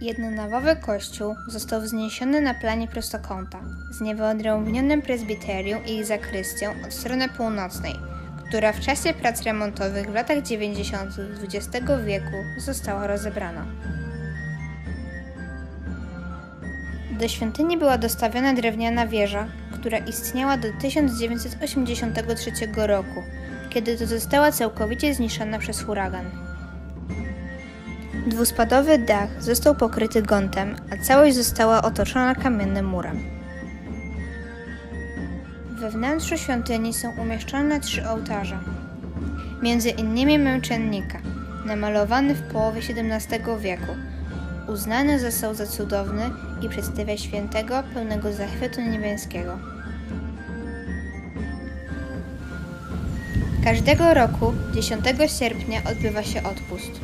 Jednonawowy kościół został wzniesiony na planie prostokąta z niewyodrębnionym prezbiterium i zakrystią od strony północnej, która w czasie prac remontowych w latach 90. XX wieku została rozebrana. Do świątyni była dostawiona drewniana wieża, która istniała do 1983 roku, kiedy to została całkowicie zniszczona przez huragan. Dwuspadowy dach został pokryty gątem, a całość została otoczona kamiennym murem. We wnętrzu świątyni są umieszczone trzy ołtarze. Między innymi męczennika, namalowany w połowie XVII wieku. Uznany został za cudowny i przedstawia świętego pełnego zachwytu niebiańskiego. Każdego roku 10 sierpnia odbywa się odpust.